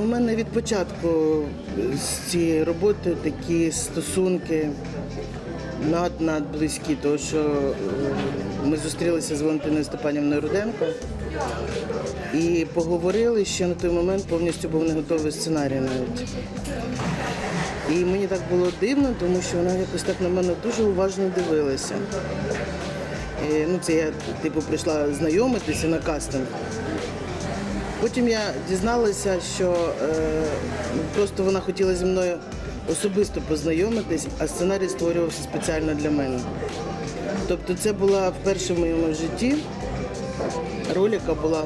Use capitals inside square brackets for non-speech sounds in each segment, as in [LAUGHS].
У мене від початку з цієї роботи такі стосунки над-над близькі, тому що е, ми зустрілися з Валентиною Степанівною Руденко і поговорили ще на той момент повністю був не готовий сценарій навіть. І мені так було дивно, тому що вона якось так на мене дуже уважно дивилася. І, ну, це я типу прийшла знайомитися на кастинг. Потім я дізналася, що е, просто вона хотіла зі мною особисто познайомитись, а сценарій створювався спеціально для мене. Тобто це була вперше в моєму житті роль, яка була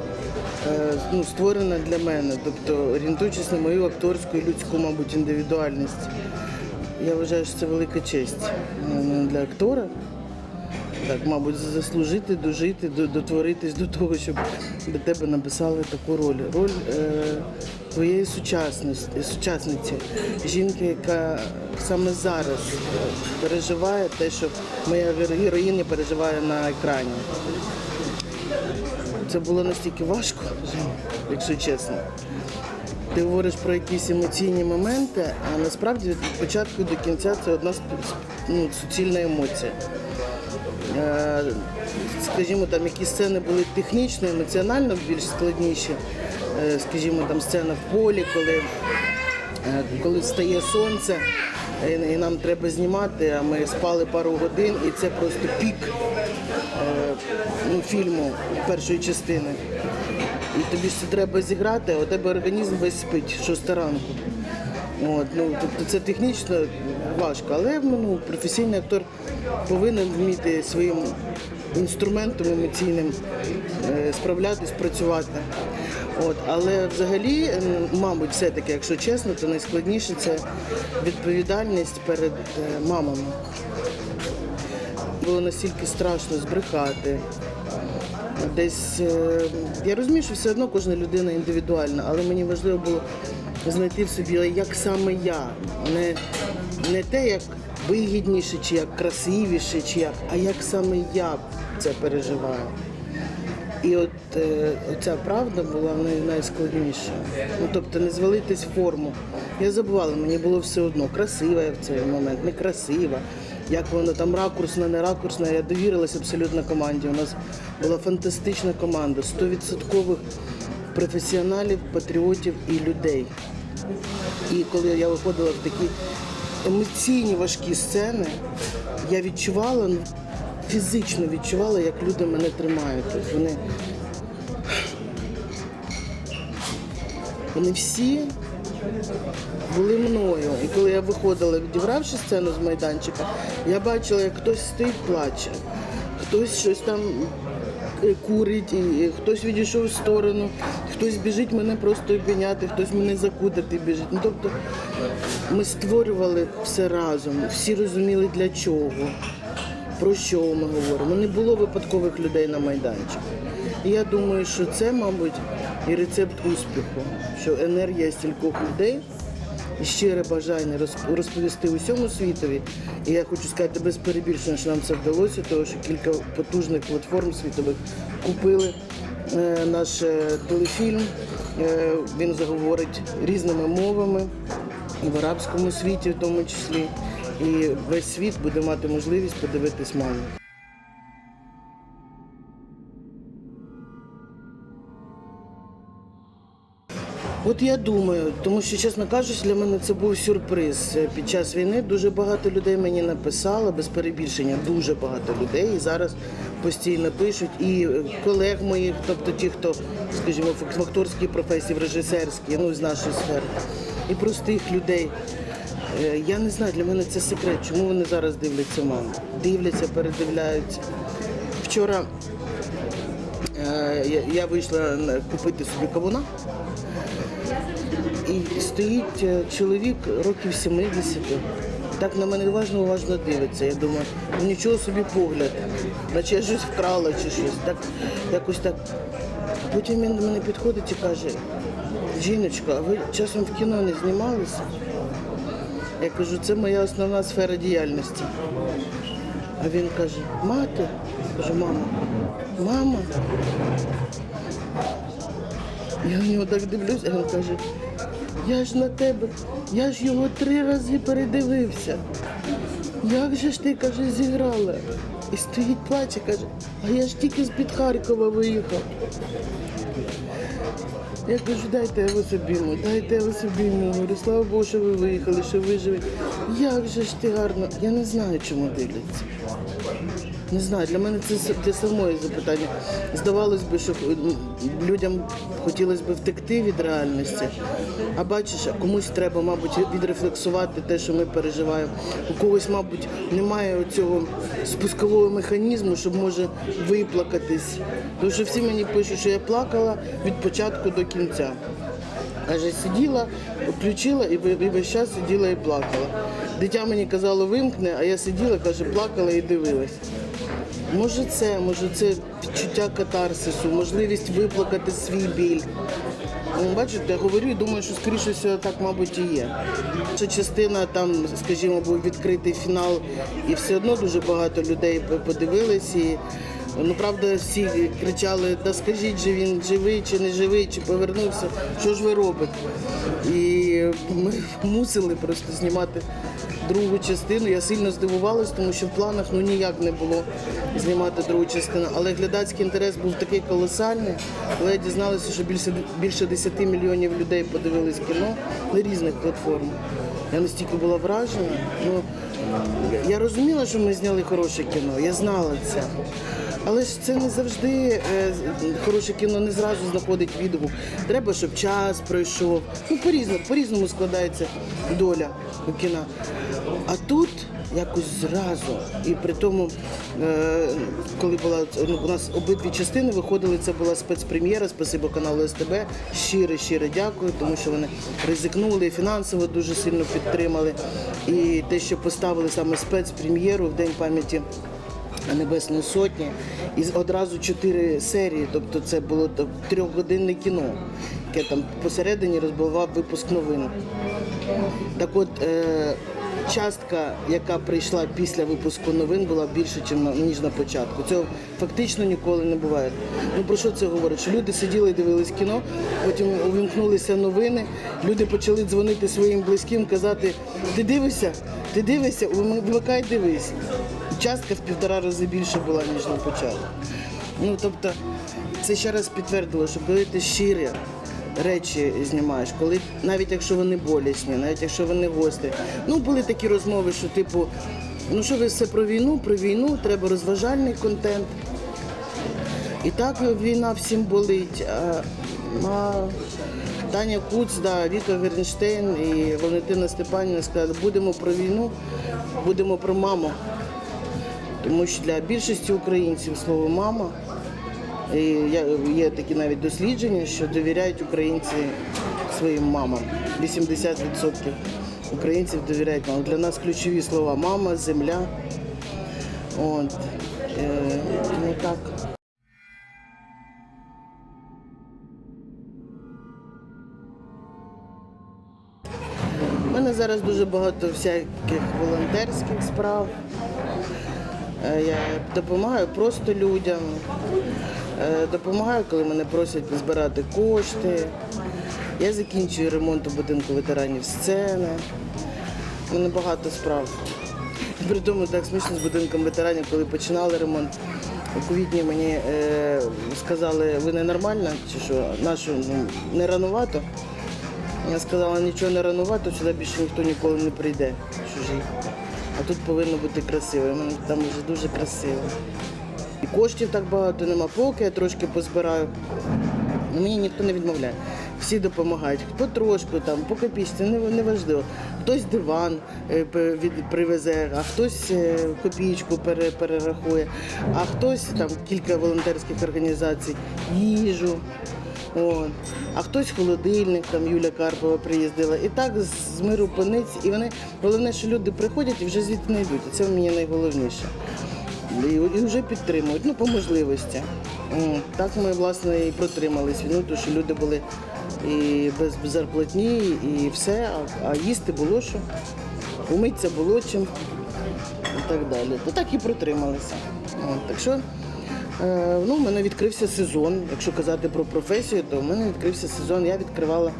е, ну, створена для мене, тобто орієнтуючись на мою акторську і людську, мабуть, індивідуальність. Я вважаю, що це велика честь е, для актора. Так, мабуть, заслужити, дожити, дотворитись до того, щоб для тебе написали таку роль. Роль е, твоєї сучасності, сучасниці, жінки, яка саме зараз переживає те, що моя геро- героїня переживає на екрані. Це було настільки важко, якщо чесно. Ти говориш про якісь емоційні моменти, а насправді від початку до кінця це одна ну, суцільна емоція. Е, скажімо, там які сцени були технічно, емоціонально більш складніші. Е, Скажімо, там сцена в полі, коли, е, коли стає сонце, і, нам треба знімати, а ми спали пару годин, і це просто пік ну, фільму першої частини. І тобі це треба зіграти, а у тебе організм весь спить, шоста ранку. От, ну, тобто це технічно важко, але ну, професійний актор повинен вміти своїм інструментом емоційним е, справлятись, працювати. От, але взагалі, мабуть, все-таки, якщо чесно, то найскладніше це відповідальність перед е, мамами. Було настільки страшно збрехати. Десь е, я розумію, що все одно кожна людина індивідуальна, але мені важливо було знайти в собі, як саме я, не, не те, як вигідніше, чи як красивіше, чи як, а як саме я це переживаю. І от е, ця правда була най, найскладніша. Ну, тобто не звалитись в форму. Я забувала, мені було все одно, красива я в цей момент, некрасива. Як воно там ракурсна, не ракурсна. Я довірилася абсолютно команді. У нас була фантастична команда, 100% професіоналів, патріотів і людей. І коли я виходила в такі емоційні важкі сцени, я відчувала, ну, фізично відчувала, як люди мене тримають. Тобто вони, вони всі були мною. І коли я виходила, відігравши сцену з майданчика, я бачила, як хтось стоїть, плаче, хтось щось там е, курить, і хтось відійшов в сторону, хтось біжить мене просто обійняти, хтось мене закутати біжить. Ну, тобто ми створювали все разом, всі розуміли для чого, про що ми говоримо. Не було випадкових людей на майданчику. І я думаю, що це, мабуть, і рецепт успіху, що енергія стількох людей і щире бажання роз- розповісти усьому світові. І я хочу сказати без перебільшення, що нам це вдалося, тому що кілька потужних платформ світових купили наш е, телефільм. Е, він заговорить різними мовами в арабському світі, в тому числі. І весь світ буде мати можливість подивитись маму. От я думаю, тому що, чесно кажучи, для мене це був сюрприз. Під час війни дуже багато людей мені написало, без перебільшення, дуже багато людей. І зараз постійно пишуть. І колег моїх, тобто ті, хто, скажімо, в акторській професії, в режисерській, ну з нашої сфери, і простих людей. Е, Я не знаю, для мене це секрет. Чому вони зараз дивляться маму? Дивляться, передивляються. Вчора е, я вийшла купити собі кавуна. І стоїть е, чоловік років 70. Так на мене уважно, уважно дивиться. Я думаю, ну нічого собі погляд, наче я щось вкрала чи щось. Так, якось так. Потім він до мене підходить і каже, жіночко, а ви часом в кіно не знімалися? Я кажу, це моя основна сфера діяльності. А він каже, мати? Я кажу, мама, мама. Я на нього так дивлюсь, а він каже, я ж на тебе, я ж його три рази передивився. Як же ж ти, каже, зіграла? І стоїть плаче, каже, а я ж тільки з-під Харкова виїхав. Я кажу, дайте я вас дайте я вас. Говорю, слава Богу, що ви виїхали, що ви живі. Як же ж ти гарно? Я не знаю, чому дивляться. Не знаю, для мене це для самої запитання. Здавалось би, що людям хотілося б втекти від реальності. А бачиш, комусь треба, мабуть, відрефлексувати те, що ми переживаємо. У когось, мабуть, немає цього спускового механізму, щоб може виплакатись. Тому що всі мені пишуть, що я плакала від початку до кінця. Каже, сиділа, включила і весь час сиділа і плакала. Дитя мені казало, вимкне, а я сиділа, каже, плакала і дивилась. Може це, може це відчуття катарсису, можливість виплакати свій біль. Ну, Бачите, я говорю і думаю, що скоріше всього так, мабуть, і є. Що частина там, скажімо, був відкритий фінал, і все одно дуже багато людей по- подивились. І, ну, правда, всі кричали, да скажіть, же він живий чи не живий, чи повернувся, що ж ви робите? І ми [LAUGHS] мусили просто знімати другу частину. Я сильно здивувалась, тому що в планах ну ніяк не було знімати другу частину. Але глядацький інтерес був такий колосальний. Коли я дізналася, що більше більше 10 мільйонів людей подивились кіно на різних платформах. Я настільки була вражена. Ну я розуміла, що ми зняли хороше кіно. Я знала це. Але ж це не завжди е, хороше кіно не зразу знаходить відгук. Треба, щоб час пройшов. Ну, по-різному, по-різному складається доля у кіна. А тут якось зразу. І при тому, е, коли була ну, у нас обидві частини виходили, це була спецпрем'єра, спасибо каналу СТБ. Щире, щире дякую, тому що вони ризикнули, фінансово дуже сильно підтримали. І те, що поставили саме спецпрем'єру в День пам'яті Небесної Сотні, і одразу чотири серії, тобто це було трьохгодинне кіно, яке там посередині розбивав випуск новин. Так от, е, частка, яка прийшла після випуску новин, була більше, ніж на початку. Цього фактично ніколи не буває. Ну про що це говорить? Що люди сиділи і дивились кіно, потім увімкнулися новини, люди почали дзвонити своїм близьким, казати: ти дивишся, ти дивишся, вмикай, дивись. Частка в півтора рази більше була, ніж на початку. Ну тобто, це ще раз підтвердило, що коли ти щирі речі знімаєш, коли навіть якщо вони болісні, навіть якщо вони гострі. Ну були такі розмови, що типу, ну що ви все про війну, про війну, треба розважальний контент. І так війна всім болить. А, а Таня Куц, да, Віка Гернштейн і Валентина Степанівна сказали, будемо про війну, будемо про маму. Тому що для більшості українців слово мама. І є такі навіть дослідження, що довіряють українці своїм мамам. 80% українців довіряють мамам. Для нас ключові слова мама, земля. От. Е, ну так. У мене зараз дуже багато всяких волонтерських справ. Е, Я допомагаю просто людям, допомагаю, коли мене просять збирати кошти. Я закінчую ремонт у будинку ветеранів сцени. У мене багато справ. При тому так смішно з будинком ветеранів, коли починали ремонт. У квітні мені е, сказали, ви ненормальна, чи що, нашу ну, не ранувато. Я сказала, нічого не ранувато, сюди більше ніхто ніколи не прийде чужий. А тут повинно бути красиво. Там вже дуже красиво. І коштів так багато нема, поки я трошки позбираю. Ну, мені ніхто не відмовляє. Всі допомагають. Потрошку, там, по копійці, не, не. Хтось диван е, привезе, а хтось е, копійку пере, перерахує, а хтось там кілька волонтерських організацій, їжу. От. А хтось холодильник, там Юля Карпова приїздила. І так з миру пониць. І вони головне, що люди приходять і вже звідти не йдуть. І це мені найголовніше. І, вже підтримують, ну по можливості. Так ми власне і протримались війну, тому що люди були і без, зарплатні, і все, а, а їсти було що, умитися було чим і так далі. То так і протрималися. Так що е, ну, в мене відкрився сезон. Якщо казати про професію, то в мене відкрився сезон. Я відкривала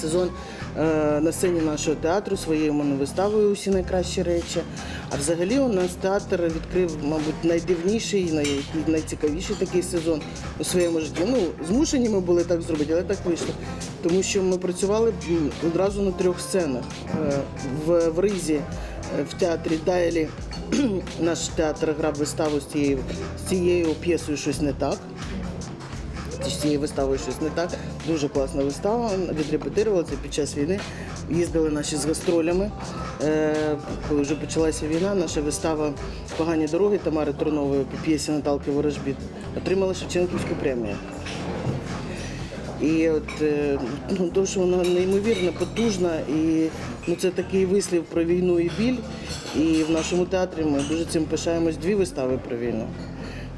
сезон е, на сцені нашого театру своєю моновиставою усі найкращі речі. А взагалі у нас театр відкрив, мабуть, найдивніший, най, найцікавіший такий сезон у своєму житті. Ну, змушені ми були так зробити, але так вийшло. Тому що ми працювали одразу на трьох сценах. Е, В, в Ризі, е, в театрі Дайлі [CLEARS THROAT] наш театр грав виставу з цією, з цією п'єсою щось не так. З цією виставою щось не так. Дуже класна вистава. Відрепетирували це під час війни. Їздили наші з гастролями. Е, коли вже почалася війна, наша вистава Погані дороги Тамари Трунової п'єсі Наталки Ворожбіт отримала Шевченківську премію. І от е, ну, то, що вона неймовірно потужна, і ну, це такий вислів про війну і біль. І в нашому театрі ми дуже цим пишаємось дві вистави про війну.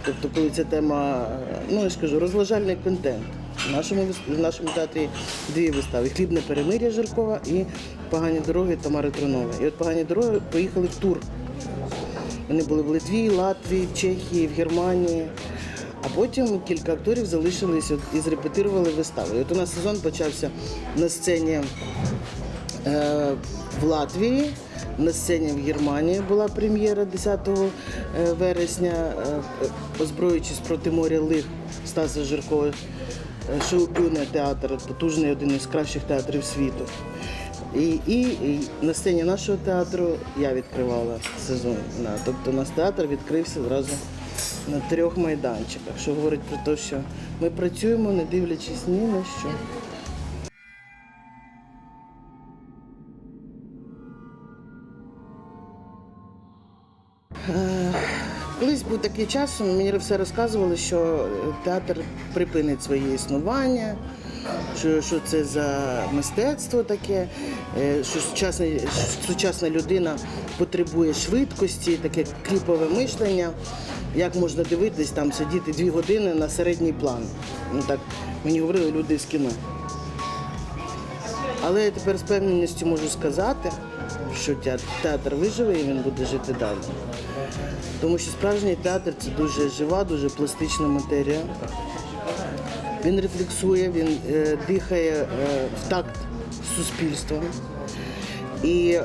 Тобто, коли ця тема, е, ну я ж кажу, розважальний контент. В нашому, в нашому театрі дві вистави: Хлібне перемир'я Жиркова і Погані дороги Тамари Трунової. І от погані дороги поїхали в тур. Вони були в Литві, Латвії, Чехії, в Германії. А потім кілька акторів залишились і зрепетирували виставу. І от у нас сезон почався на сцені в Латвії, на сцені в Германії була прем'єра 10 е, вересня, е, озброюючись проти моря лих Стаса Жиркова. Е, Шоу-бюне театр, потужний один із кращих театрів світу. І, і, і на сцені нашого театру я відкривала сезон. Тобто у нас театр відкрився зразу на трьох майданчиках, що говорить про те, що ми працюємо, не дивлячись ні на що. Колись був такий час, мені все розказували, що театр припинить своє існування, що, що це за мистецтво таке, е, що сучасна, сучасна людина потребує швидкості, таке кліпове мишлення. Як можна дивитись, там сидіти дві години на середній план. Ну так мені говорили люди з кіно. Але я тепер з певністю можу сказати, що театр, виживе і він буде жити далі. Тому що справжній театр це дуже жива, дуже пластична матерія. Він рефлексує, він е, дихає е, в такт з суспільством. І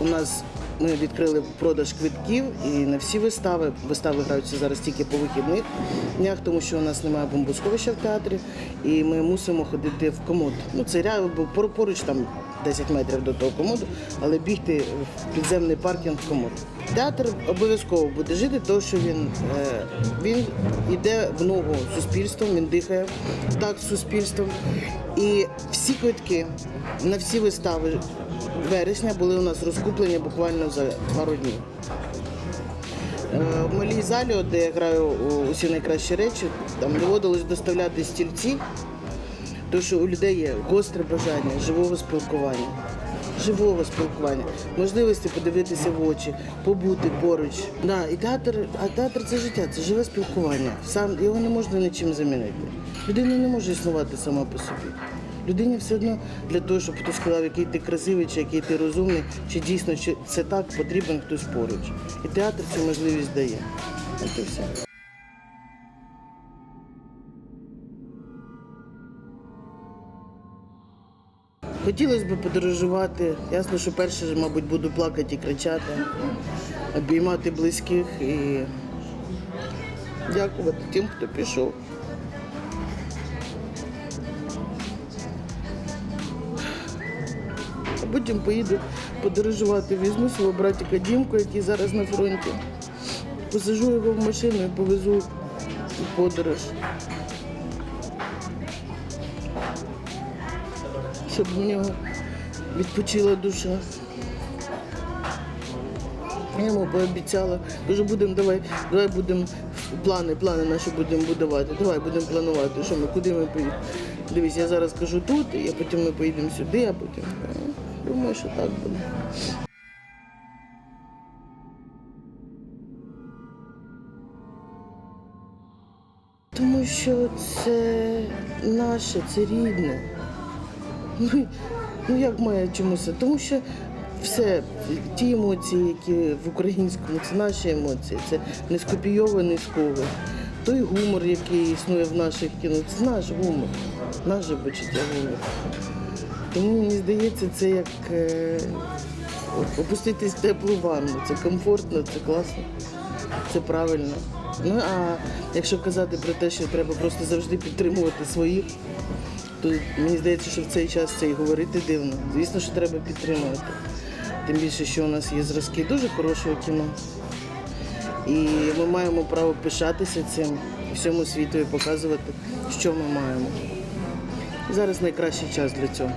у нас ми відкрили продаж квитків і на всі вистави. Вистави граються зараз тільки по вихідних днях, тому що у нас немає бомбосховища в театрі, і ми мусимо ходити в комод. Ну це реально був поруч там 10 метрів до того комоду, але бігти в підземний паркінг в комод. Театр обов'язково буде жити, тому що він, е, він йде в ногу суспільством, він дихає так з суспільством. І всі квитки на всі вистави вересня були у нас розкуплені буквально за пару днів. Е, В малій залі, де я граю усі найкращі речі, там доводилось доставляти стільці, тому що у людей є гостре бажання живого спілкування. Живого спілкування, можливості подивитися в очі, побути поруч. Да, і театр, а театр це життя, це живе спілкування. Сам його не можна нічим замінити. Людина не може існувати сама по собі. Людині все одно для того, щоб хтось сказав, який ти красивий, чи який ти розумний, чи дійсно чи це так, потрібен хтось поруч. І театр цю можливість дає. От і все. Хотілося б подорожувати. Ясно, що перше, мабуть, буду плакати і кричати, обіймати близьких і дякувати тим, хто пішов. Потім поїду подорожувати. Візьму свого братика Дімку, який зараз на фронті. Посажу його в машину і повезу в подорож. Щоб в нього відпочила душа. Я йому пообіцяла, кажу, будемо давай, давай будемо плани, плани наші будемо будувати. Давай будемо планувати, що ми, куди ми поїдемо. Дивись, я зараз кажу тут, і потім ми поїдемо сюди, а потім. Думаю, що так буде. Тому що це наше, це рідне. Ну, ну як має чомусь? Тому що все, ті емоції, які в українському, це наші емоції, це не скопійований з кого. Той гумор, який існує в наших кіно, це наш гумор, наше почуття гумору. Мені здається, це як е, опуститись в теплу ванну. Це комфортно, це класно, це правильно. Ну а якщо казати про те, що треба просто завжди підтримувати своїх, то мені здається, що в цей час це і говорити дивно. Звісно, що треба підтримувати. Тим більше, що у нас є зразки дуже хорошого кіно. І ми маємо право пишатися цим всьому світу і показувати, що ми маємо. Зараз найкращий час для цього.